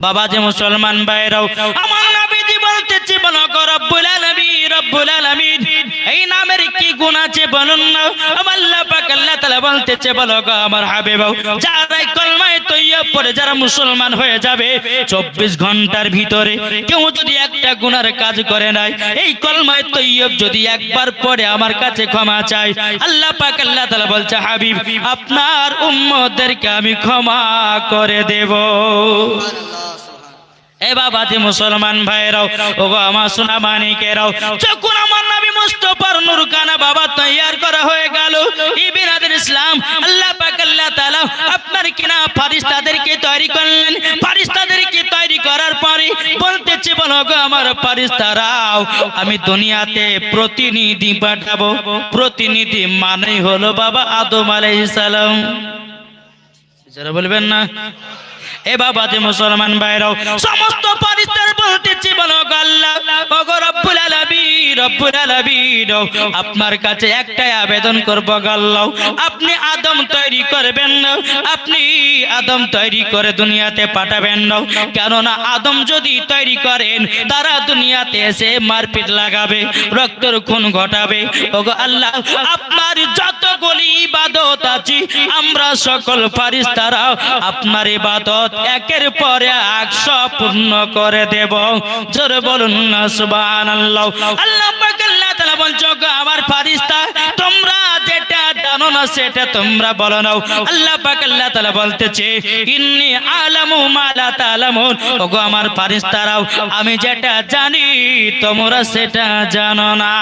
বাবা যে মুসলমান ভাইরাও, আমার নবীজি বলতেছি বলো গো রব্বুল আলামিন রব্বুল আলামিন। এই নামের কি গুণ আছে বলুন না? আল্লাহ পাক আল্লাহ তাআলা বলতেছে বলো গো আমার হাবিব যারা এই পড়ে যারা মুসলমান হয়ে যাবে 24 ঘণ্টার ভিতরে কেউ যদি একটা গুনার কাজ করে নাই এই কলমায় তৈয়ব যদি একবার পড়ে আমার কাছে ক্ষমা চাই আল্লাহ পাক আল্লাহ তাআলা বলছে হাবিব আপনার উম্মতদেরকে আমি ক্ষমা করে দেব। এ বাবা যে মুসলমান ভাইরাও ও গো আমার সোনা মানিকেরাও যখন আমার নবী মুস্তফার নূর কানা বাবা তৈয়ার করা হয়ে গেল ইবিনাদের ইসলাম আল্লাহ পাক আল্লাহ তাআলা আপনার কিনা ফারিস্তাদেরকে তৈরি করলেন, ফারিস্তাদেরকে তৈরি করার পরে বলতেছে, বলো গো আমার ফারিস্তারাও, আমি দুনিয়াতে প্রতিনিধি পাঠাবো। প্রতিনিধি মানেই হলো বাবা আদম আলাইহিস সালাম যারা বলবেন না? এ বাবা যে মুসলমান ভাইরাও, সমস্ত পরিস্তার বলতেছি, বলো আল্লাহ, ওগো রব্বুল আলামিন রব্বুল আলামিন, আপনার কাছে একটাই আবেদন করব আল্লাহ, আপনি তৈরি করবেন আপনি আদম তৈরি করে দুনিয়াতে পাঠাবেন না। কেননা আদম যদি তৈরি করেন, তারা দুনিয়াতে এসে মারপিট লাগাবে, রক্তর খুন ঘটাবে। আল্লাহ, আপনার যতগুলি ইবাদত আছে, আমরা সকল ফারিস্তারা আপনার ইবাদত একের পরে একশো পূর্ণ করে দেব। জোরে বলুন সুবহানাল্লাহ। আল্লাহ আল্লাহ তাআলা আমার ফারিস্তা তোমরা জানো না সেটা তোমরা বলো নাও। আল্লাহ পাক আল্লাহ তাআলা বলতেছে, ইন্নি আলামু মা লা তালামুন ওগো আমার ফারিস্তারাও আমি যেটা জানি, তোমরা সেটা জানো না।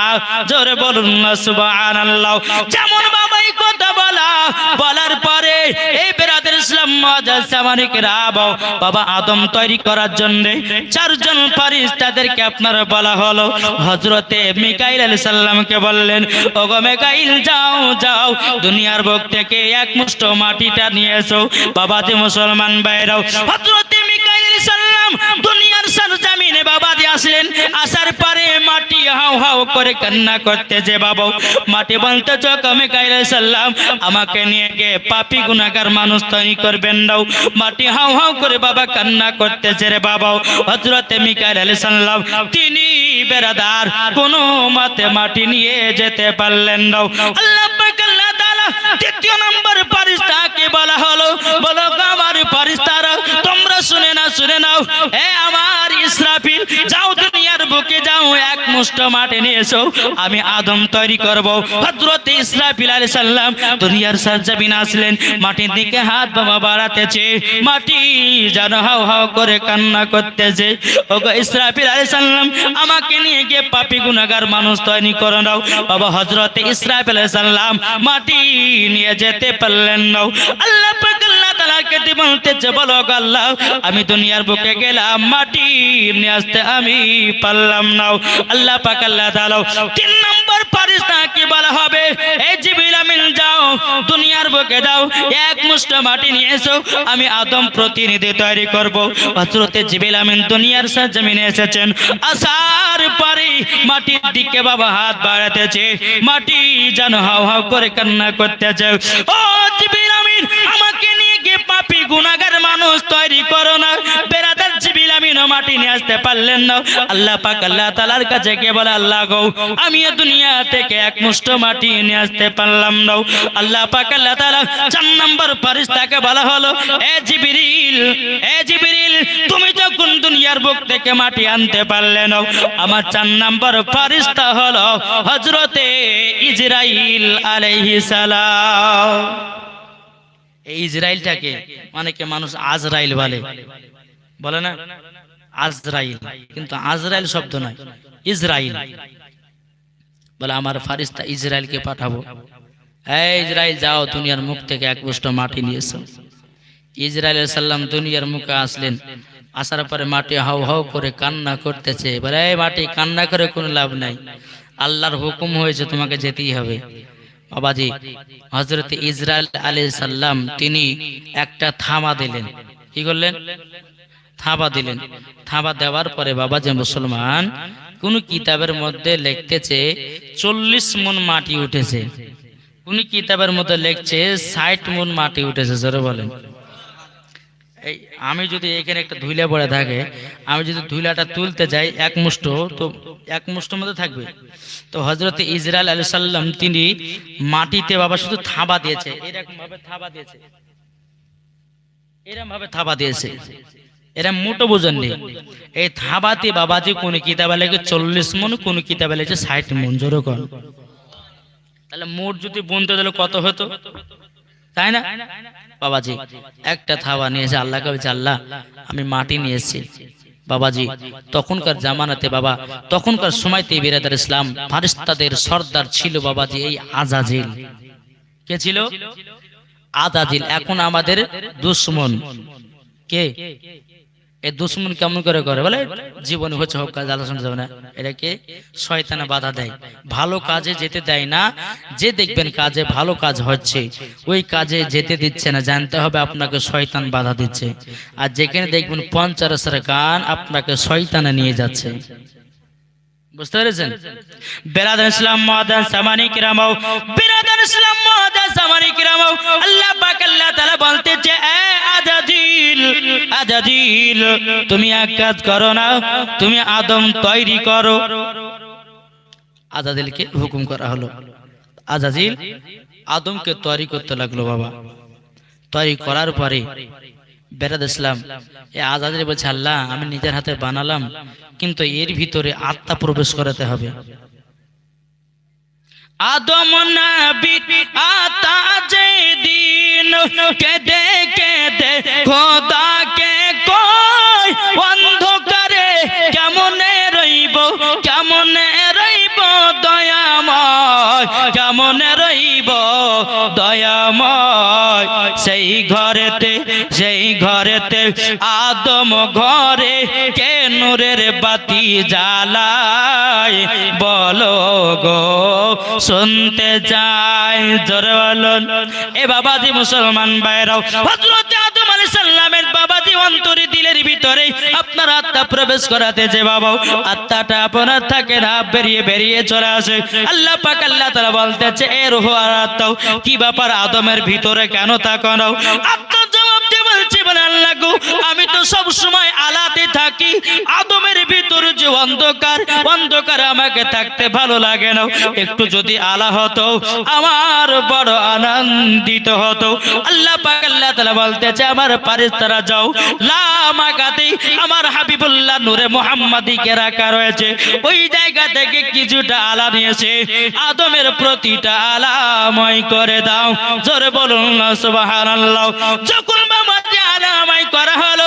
জোরে বলুন না, সুবহানাল্লাহ। যেমন বাবাই কথা বলা, বলার পরে এই ইসলাম বাবা আদম তৈরি করার জন্য চারজন আপনারা বলা হলো। হজরতে মিকাইল আলাইহিস সালামকে বললেন, ওগো মিকাইল, যাও যাও, দুনিয়ার বুক থেকে এক মাটিটা নিয়ে এসো। বাবা যে মুসলমান বাইরাও হজরতে মিকাইল আলাইহিস সালাম হাউ হাউ করে কান্না করতে যে বাবা, মাটি বলতে চোখ আমি কাইলে সাল্লাম আমাকে নিয়ে গিয়ে পাপি গুনাহগার মানুষ তৈরি করবেন দাও। মাটি হাউ হাউ করে বাবা কান্না করতেছে রে বাবা, হযরতে মিকাইল আলাইহিস সালাম, তিনি বেরাদার, কোনো মতে মাটি নিয়ে যেতে পারলেন না আল্লাহ দ্বিতীয় নম্বর ফারিস্তাকে বলা হলো, বলো আমার ফারিস্তারা তোমরা শুনে না শুনে নাও। এ আমার ইসরাফিল, যাও দুনিয়ার বুকে যাও, এক মুষ্ট মাটি নিয়ে এসো, আমি আদম তৈরি করব। হযরত ইসরাফিল আলাইহিস সালাম দুনিয়ার সরজমিন আসলেন, মাটির দিকে হাত বাবা বাড়াতেছে, মাটি যেন হাও হাও করে কান্না করতেছে। ওগো ইসরাফিল আলাইহিস সালাম, আমাকে নিয়ে গিয়ে পাপী গুনাহগার মানুষ তৈরি করে নাও। বাবা হযরত ইসরাফিল আলাইহিস সালাম, মাটি নিয়ে যেতে পারলেন না। আল্লাহ পাক আমি দুনিয়ার বুকে গেলাম, মাটি আসতে আমি পারলাম না। আল্লাহ পাক আল্লাহ তাআলা তিন নম্বর ফারিস্তাকে বলা হবে এই জিবরিল যাও, দুনিয়ার বুকে যাও, এক মুষ্ঠ মাটি নিয়ে এসো, আমি আদম প্রতিনিধি তৈরি করব। হযরতে আমিন দুনিয়ার সরজমিনে এসেছেন। মাটির দিকে বাবা হাত বাড়াতেছে, মাটি যেন হাও হাও করে কান্না করতেছে। পাপী গুনাহগার মানুষ তৈরি করো না। বেরাদার জিবিল আমিনও মাটি নিয়ে আসতে পারলেন না। আল্লাহ পাক আল্লাহ তাআলার কাছে কে বলে, আল্লাহ গো, আমি দুনিয়া থেকে এক মুষ্ঠ মাটি নিয়ে আসতে পারলাম না। আল্লাহ পাক আল্লাহ তাআলা চার নম্বর ফেরেশতাকে বলা হলো, এ জিবরিল এ জিবরিল, তুমি যখন দুনিয়ার বুক থেকে মাটি আনতে পারলে না? আমার চার নম্বর ফেরেশতা হলো হযরতে ইজরাইল আলাইহিস সালাম। এই ইসরায়েলটাকে, অনেকে মানুষ আজরাইল বলে। বলে না? আজরাইল। কিন্তু আজরাইল শব্দ নয়, ইসরাইল। বলে, আমার ফারিস্তা ইসরায়েলকে পাঠাবো। এই ইসরায়েল, যাও, দুনিয়ার মুখ থেকে এক পুষ্ট মাটি নিয়ে এসো। ইসরায়েল সাল্লাম দুনিয়ার মুখে আসলেন। আসার পরে মাটি হাউ হাউ করে কান্না করতেছে। বলে, এই মাটি কান্না করে কোনো লাভ নাই। আল্লাহর হুকুম হয়েছে তোমাকে যেতেই হবে। বাবাজি হজরত ইসরায়েল আলী সাল্লাম তিনি একটা থামা দিলেন। কি করলেন? থাবা দিলেন। থাবা দেওয়ার পরে বাবা যে মুসলমান, কোন কিতাবের মধ্যে লিখতেছে, চল্লিশ মন মাটি উঠেছে। কোন কিতাবের মধ্যে লিখছে, ষাট মন মাটি উঠেছে, জোরে বলেন। এই, আমি যদি এখানে একটা ধুইলা পড়ে থাকে, আমি যদি ধুইলাটা তুলতে যাই এক মুষ্ট, তো এক মুষ্টের মধ্যে থাকবে। তো হজরত ইসরায়েল আলী সাল্লাম তিনি মাটিতে বাবা শুধু থাবা দিয়েছে। এরকম ভাবে থাবা দিয়েছে। এরকম ভাবে থাবা দিয়েছে। এরা মোটো বোঝেননি এই থাবাতে বাবা বাবাজি কোন কিতাবে লেগে চল্লিশ মন, কোন কিতাবে লেগেছে ষাট মন, জোরো কর তাহলে মোট যদি বুনতে দিলে কত হতো? তাই না? বাবাজি, একটা থাবা নিয়েছে, আল্লাহ কবি আল্লাহ, আমি মাটি নিয়ে এসেছি বাবাজি, তখনকার জামানাতে বাবা, তখনকার সময়তে বিরাদার ইসলাম, ফারিস্তাদের সর্দার ছিল বাবাজি এই আজাজিল। কে ছিল? আজাজিল। এখন আমাদের দুশ্মন। কে? এই দুশ্মন কেমন করে করে? বলে, জীবনে হচ্ছে হোক কাজ, আলোচনা যাবে না। এটাকে শয়তানে বাধা দেয়। ভালো কাজে যেতে দেয় না। যে দেখবেন কাজে ভালো কাজ হচ্ছে, ওই কাজে যেতে দিচ্ছে না। জানতে হবে আপনাকে শয়তান বাধা দিচ্ছে। আর যেখানে দেখবেন পঞ্চারসের গান আপনাকে শয়তানে নিয়ে যাচ্ছে। বুঝতে পেরেছেন? বেরাদান ইসলাম মহাদান সামানি কিরামাও বেরাদান ইসলাম মহাদান সামানি কিরামাও, আল্লাহ পাক আল্লাহ আজাদিল আজাদিল তুমি এক কাজ করো না, তুমি আদম তৈরি করো। আজাদিলকে হুকুম করা হলো। আজাজিল আদমকে তৈরি করতে লাগল বাবা। তৈরি করার পরে বেরাদ ইসলাম। এ আজাদের বলছে, আল্লাহ, আমি নিজের হাতে বানালাম, কিন্তু এর ভিতরে আত্মা প্রবেশ করাতে হবে। আদম নবী আতা যে দিন কেদে কেদে খোদাকে কই অন্ধকারে কেমনে রইব কেমনে রইব দয়াময়, কেমনে রইব দয়াময়? সেই ঘরেতে সেই ঘরেতে আদম ঘরে কে নূরের বাতি জ্বালায়? বলো গো, শুনতে যায় জোরে বলুন। এ বাবাজি মুসলমান বাইরাও হযরত অন্তরে দিলের ভিতরে আপনার আত্মা প্রবেশ করাতে যে বাবা, আত্মাটা আপনার থাকে না, বেরিয়ে বেরিয়ে চলে আসে। আল্লাহ পাক আল্লাহ তাআলা বলতেছে, এ রূহ আর আত্মা, কি ব্যাপার আদমের ভিতরে কেন তা তাকানো? আত্মা গো আমি তো সব সময় আলাতে থাকি। আদমের ভিতরে যে অন্ধকার অন্ধকার আমাকে থাকতে ভালো লাগে না। একটু যদি আলা হতো, আমার বড় আনন্দিত হতো। আল্লাহ পাক আল্লাহ তাআলা বলতেছে, আমার পারিস্তারা যাও লামাকাতে আমার হাবিবুল্লাহ নূরে মুহাম্মাদি কে রাখা রয়েছে। ওই জায়গা থেকে কিছুটা আলা নিয়েছে। আদমের প্রতিটা আলাময় করে দাও। জোরে বলুন সুবহানাল্লাহ। যখন বাবা যে আলাময় করা হলো।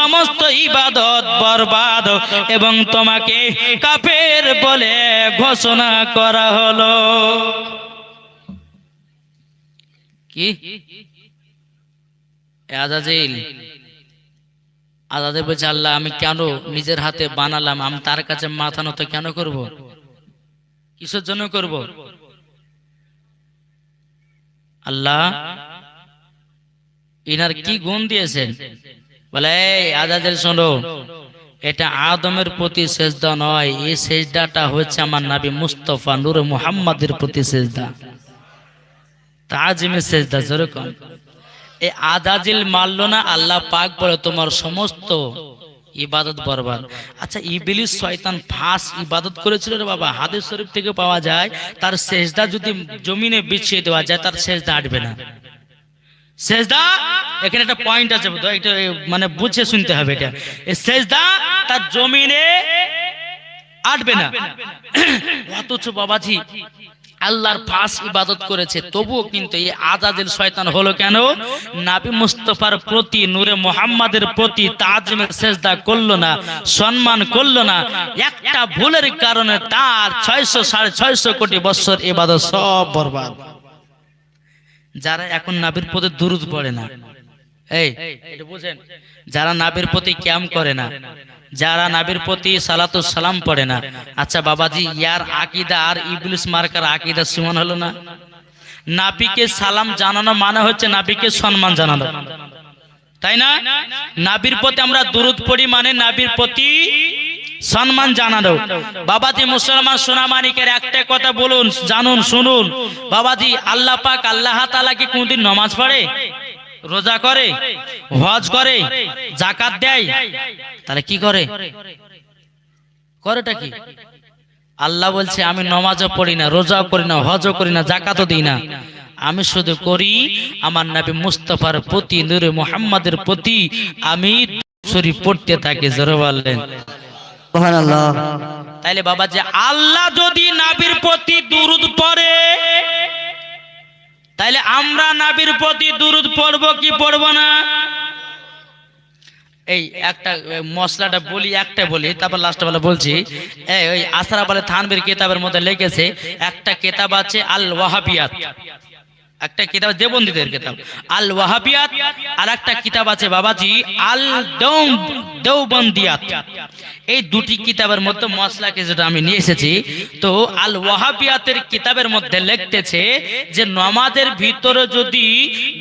সমস্ত ইবাদত বরবাদ এবং তোমাকে কাফের বলে ঘোষণা করা হলো। কি? আজাজিল, আজাদে বলছে, আল্লাহ, আমি কেন নিজের হাতে বানালাম? আমি তার কাছে মাথা নত কেন করব? কিসের জন্য করব? আল্লাহ, ইনার কি গুণ দিয়েছেন? বলে আজাদের শোনো, এটা আদমের প্রতি সেজদা নয়, এই সেজদাটা হচ্ছে আমার নাবি মুস্তফা নূর মুহাম্মাদের প্রতি সেজদা। তাজিমে সেজদা যেরকম এই আজাজিল মারলো না, আল্লাহ পাক বলে, তোমার সমস্ত ইবাদত বরবাদ। আচ্ছা ইবিলিস শয়তান ফাঁস ইবাদত করেছিল রে বাবা, হাদিস শরীফ থেকে পাওয়া যায়, তার সেজদা যদি জমিনে বিছিয়ে দেওয়া যায়, তার সেজদা আটবে না। সেজদা, এখানে একটা পয়েন্ট আছে মানে বুঝে শুনতে হবে এটা। সেজদা তার জমিনে আটবে না। অথচ বাবাজি, আল্লাহর পাশ ইবাদত করেছে, তবুও কিন্তু এই আজাদিল শয়তান হলো কেন? নাবি মুস্তফার প্রতি, নূরে মোহাম্মদের প্রতি তাজমের সেজদা করল না, সম্মান করল না। একটা ভুলের কারণে তার ছয়শো, সাড়ে ছয়শো কোটি বছর ইবাদত সব বরবাদ। যারা এখন নাবির পদে দুরুদ পড়ে না। এই এটা বুঝেন। যারা নাবির প্রতি ক্যাম করে না যারা নাবির প্রতি সালাতু সালাম পড়ে না। আচ্ছা বাবাজি ইয়ার আকিদা আর ইবলিস মার্কার আকিদা সমান হলো না? নাবিকে সালাম জানানো মানে হচ্ছে নাবিকে সম্মান জানানো। তাই না? নাবির প্রতি আমরা দুরুদ পড়ি মানে নাবির প্রতি সম্মান জানানো। বাবাজি মুসলমান সোনামানিকের একটা কথা বলুন, জানুন, শুনুন। বাবাজি আল্লাহ পাক আল্লাহ তাআলা কি কোনদিন নামাজ পড়ে? রোজা করে? হজ করে? জাকাত দেয়? তাহলে কি করে? করেটা কি? আল্লাহ বলছে, আমি নমাজও পড়ি না, রোজাও করি না, হজও করি না জাকাতও দিই না। আমি শুধু করি আমার নবী মুস্তফার প্রতি, নূরে মুহাম্মাদের প্রতি। আমি শরীফ পড়তে থাকি, জোরে বললেন তাইলে বাবা যে আল্লাহ যদি নাবির প্রতি দুরুদ পড়ে, তাইলে আমরা নাবির প্রতি দুরুদ পড়ব কি পড়ব না? এই একটা মশলাটা বলি, একটা বলি, তারপর লাস্ট বেলা বলছি, এই, ওই আসরা বলে থানবির কিতাবের মধ্যে লিখেছে, একটা কিতাব আছে আল ওয়াহাবিয়াত একটা কিতাব দেবন্দীদের কিতাব। আল ওয়াহাবিয়াত আর একটা কিতাব আছে বাবাজি আল দেওবন্দিয়াত এই দুটি কিতাবের মধ্যে মশলাকে যেটা আমি নিয়ে এসেছি, তো আল ওয়াহাবিয়াতের কিতাবের মধ্যে লিখতেছে যে নমাজের ভিতরে যদি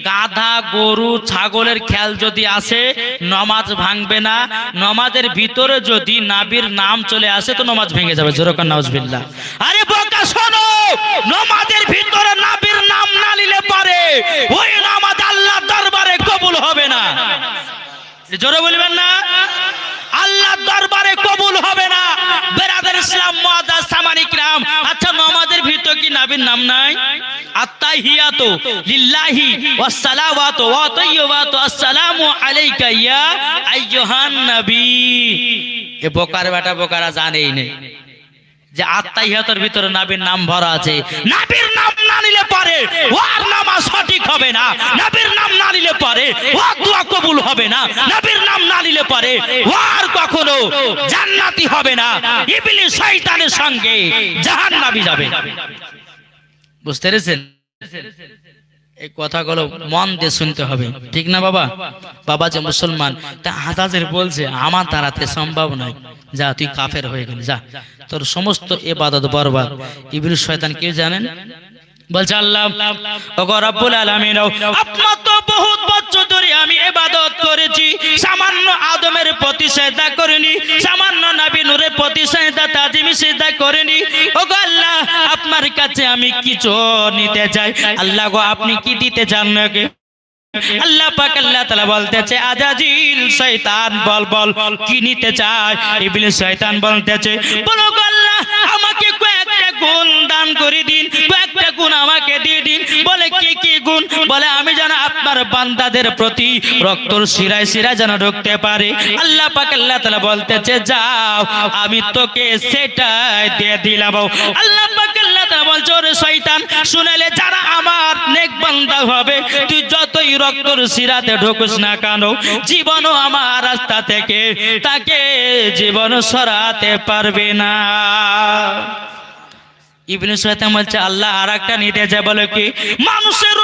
গাধা, গরু, ছাগলের খেয়াল যদি আসে, নমাজ ভাঙবে না। নমাজের ভিতরে যদি নাবির নাম চলে আসে, তো নমাজ ভেঙে যাবে। জোরকার নাউজবিল্লাহ। আরে বোকা শোনো, নমাজের ভিতরে নাবির নাম না নিলে পারে। ওই নামাজ আল্লাহ দরবারে কবুল হবে না। জোরে বলবেন না? আল্লাহ দরবারে কবুল হবে না। বেরাদের ইসলাম মুআদ্দাস সামানিক রাম আচ্ছা নামাজের ভিতর কি নবীর নাম নাই? আত্তাহিয়াতু লিল্লাহি ওয়াস সালাওয়াতু ওয়া তাইয়্যিবাতু। আসসালামু আলাইকা ইয়া আইয়ুহান নবী। এ বোকার বেটা বোকারা জানেই নেই যে আত্মাহিয়াতের ভিতরে নাবির নাম ভরা আছে। নাবির নাম না নিলে পারে ওর নামাজ সঠিক হবে না। নাবির নাম না নিলে পারে ওর দোয়া কবুল হবে না। নাবির নাম না নিলে পারে ওর কখনো জান্নাতি হবে না। ইবলিস শয়তানের সঙ্গে জাহান্নামী যাবে। বুঝতে পেরেছেন? এই কথাগুলো মন দিয়ে শুনতে হবে। ঠিক না বাবা? বাবা যে মুসলমান, তা হাজাজের বলছে, আমার দ্বারাতে সম্ভব নয়। যা, তুই কাফের হয়ে গেলি, যা। তোর সমস্ত এবাদত বরবাদ। ইবলিস শয়তান কে জানেন? বলছে, আল্লাহ, ওগো রব্বুল আলামিন, আপনার তো বহুত বছর ধরে আমি ইবাদত করেছি। সামান্য আদমের প্রতি সেজদা করিনি, সামান্য নবী নূরের প্রতি সেজদা, তাজিমি সেজদা করিনি। ওগো আল্লাহ, আপনার কাছে আমি কিছু নিতে চাই। আল্লাহ গো, আপনি কি দিতে চান নাকি? আল্লাহ পাক আল্লাহ তাআলা বলতেছে, আজাজিল শয়তান, বল বল, কি নিতে চায়? ইবলিস শয়তান বলতেছে, বলো আল্লাহ, আমাকে কয়েকটা গুণ দান করে দিন, কয়েকটা গুণ আমাকে দিয়ে দিন। বলে, কি কি গুণ? বলে, আমি যেন আপনার বান্দাদের প্রতি রক্তর শিরায় শিরায় যেন ঢুকতে পারে। আল্লাহ পাক আল্লাহ তাআলা বলতেছে, যাও, আমি তোকে সেটাই দিয়ে দিলাম। আল্লাহ পাক ওরে শয়তান শুনেলে যারা আমার নেক বান্দা হবে, তুই যতই রক্তর সিরাতে ঢুকুস না কেন, জীবনও আমার রাস্তা থেকে তাকে জীবন সরাতে পারবে না। ইবনে শয়তান বলছে, আল্লাহ আর একটা নিতে যায় বলে কি, মানুষের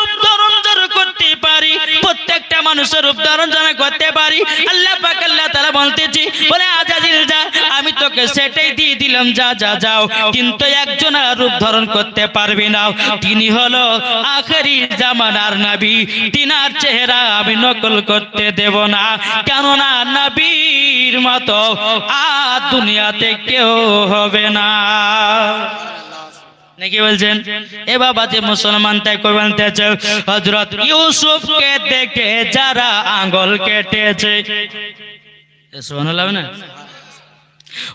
প্রত্যেকটা মানুষের রূপ ধারণ যেন করতে পারি। আল্লাহ পাক আল্লাহ তাআলা বলতেছি, বলে আজাজিল যা, আমি তোকে সেটাই দিয়ে দিলাম, যা যা, যাও। কিন্তু একজন আর রূপ ধারণ করতে পারবি না। তিনি হলো আখেরি জামানার নবী। তিনার চেহারা আমি নকল করতে দেব না। কেননা নবীর মতো আর দুনিয়াতে কেউ হবে না। নাকি বলছেন? এ বাবা যে মুসলমান, তাই কই বলতেছে হযরত ইউসুফকে দেখে যারা আঙ্গুল কেটেছে। এ না?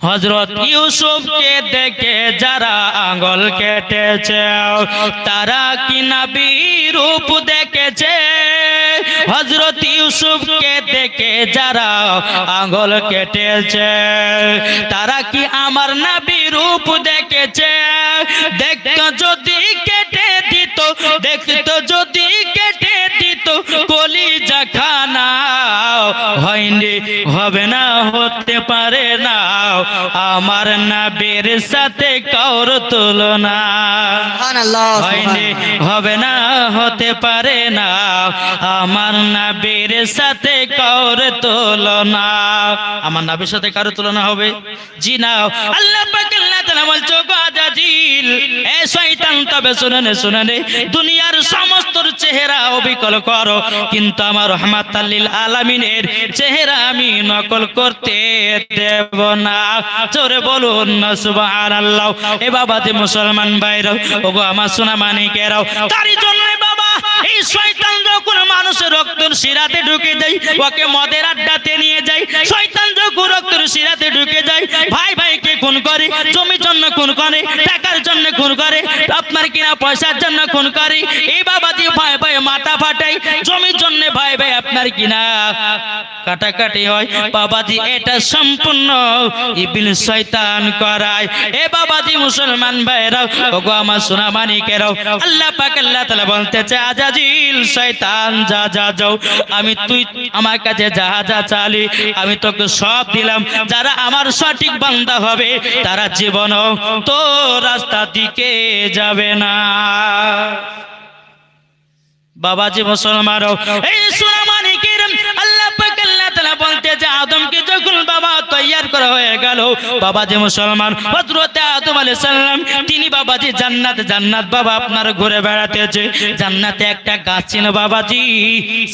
হজরত ইউসুফকে দেখে যারা আঙ্গল কেটেছে, তারা কি নবী রূপ দেখেছে? হজরত ইউসুফকে দেখে যারা আঙ্গল কেটেছে, তারা কি আমার নবী রূপ দেখেছে? হয়নি হবে না হতে পারে না। আমার নাবের সাথে কাউর তুলনা। হয়নি হবে না হতে পারে না। আমার নাবির সাথে কার তুলনা। আমার নাবির সাথে কারও তুলনা হবে? জি না। আল্লাহ পাক আল্লাহ তাআলা বলছো গাজাজিল এ শয়তান তবে শুনে শুনে দুনিয়ার সমস্ত চেহারা অবিকল করো। কিন্তু আমার আলামিনের চেহারা আমি নকল করতে দেব না। জোরে বলুন না, সুবহানাল্লাহ। এ বাবা যে মুসলমান ভাইরা ওগো আমার সোনা মানিকেরাও। তারই জন্য বাবা, এই শয়তান যখন মানুষের রক্তর শিরাতে ঢুকে যায়, ওকে মদের আড্ডাতে নিয়ে যায়, শয়তান যখন রক্তর শিরাতে ঢুকে যায়, ভাই ভাইকে খুন করে, জমির জন্য খুন করে, টাকার জন্য খুন করে, আপনার কিনা পয়সার জন্য খুন করে, এই বাবা দিয়ে ভাই ভাই মাথা ফাটাই জমির জন্য ভাই ভাই আপনার কিনা। কাটাকাটি হয়। বাবাজি, এটা সম্পূর্ণ ইবিল শয়তান করায়। এ বাবাজি, মুসলমান ভাইরাও ওগো আমার সোনা আল্লাহ পাক আল্লাহ তাআলা বলতেছে আজাজিল শয়তান, যা যা, যাও। আমি তুই আমার কাছে যা চালি, আমি তোকে সব দিলাম। যারা আমার সঠিক বান্দা হবে, তারা জীবনও তো রাস্তা দিকে যাবে না। বাবাজি মুসলমান এই সোনামানিকের আদমকে যখন বাবা তৈয়ার করা হয়ে গেল, বাবাজি মুসলমান, হযরত আদম আলাইহিস সালাম তিনি বাবাজি জান্নাত জান্নাত বাবা আপনার ঘুরে বেড়াতেছে। জান্নাতে একটা গাছ ছিল বাবাজি,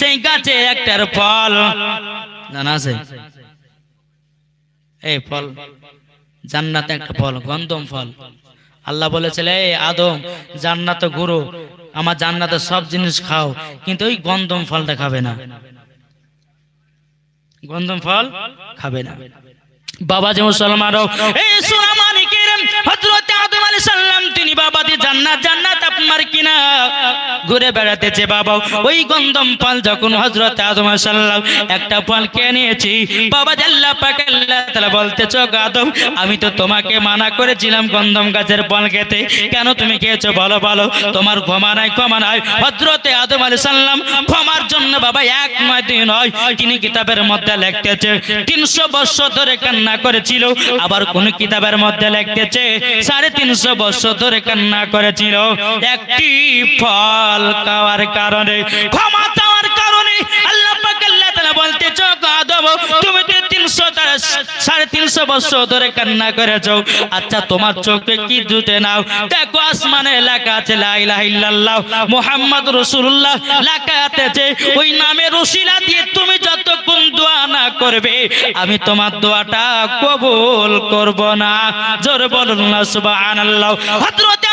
সেই গাছে একটার ফল। জানা আছে? এই ফল, জান্নাতে একটা ফল গন্ধম ফল। আল্লাহ বলেছিল, এই আদম, জান্নাত গুরু আমার জান্নাতে সব জিনিস খাও, কিন্তু ওই গন্ধম ফলটা খাবে না। গন্ধম ফল খাবে না। বাবা যে মুসলমানও এই সুনামানিকের হযরত আদম আলাইহিস সালাম তিনি বাবা জান্নাত জান্নাত আপনার কিনা? ঘুরে বেড়াতেছে বাবা। ওই গন্ধম ফল যখন আলাইহিস সালাম একটা ফল কে নিয়েছি বাবা তাআলা বলতেছো আমি তো তোমাকে মানা করেছিলাম গন্ধম গাছের ফল খেতে। কেন তুমি খেয়েছো? বলো বলো। তোমার ক্ষমা নাই ক্ষমা নাই। হযরতে আদম আলাইহিস সালাম ক্ষমার জন্য বাবা এক নয় দুই নয়, তিনি কিতাবের মধ্যে লিখতেছে, তিনশো বছর ধরে কান্না করেছিল, আবার কোন কিতাবের মধ্যে লিখতেছে, সাড়ে তিনশো বছর ধরে কান্না করেছিল। একটি ফল খাওয়ার কারণে, ক্ষমা চাওয়ার কারণে আল্লাহ পাক আল্লাহ তাআলা বলতে চোখ আদব। তুমি সাড়ে তিনশো বছর ধরে কান্না আচ্ছা তোমার চোখে কি নাও? দেখো, আসমানে লেখা আছে ইলাহা ইল্লাল্লাহ লেখা আছে ওই নামে রসিলা দিয়ে তুমি যতক্ষণ দোয়া না করবে, আমি তোমার দোয়াটা কবুল করব না। জোর বলুন না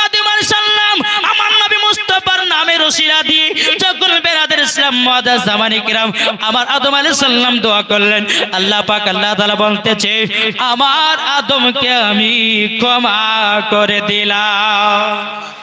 আদম আলাইহিস সালাম, আমার নবী মুস্তাফার নামে রসিলা দিয়ে বেরাদের ইসলাম জামানি কিরাম, আমার আদম আলাইহিস সালাম দোয়া করলেন। আল্লাহ পাক, আল্লাহ তাআলা বলতেছে, আমার আদমকে আমি ক্ষমা করে দিলাম।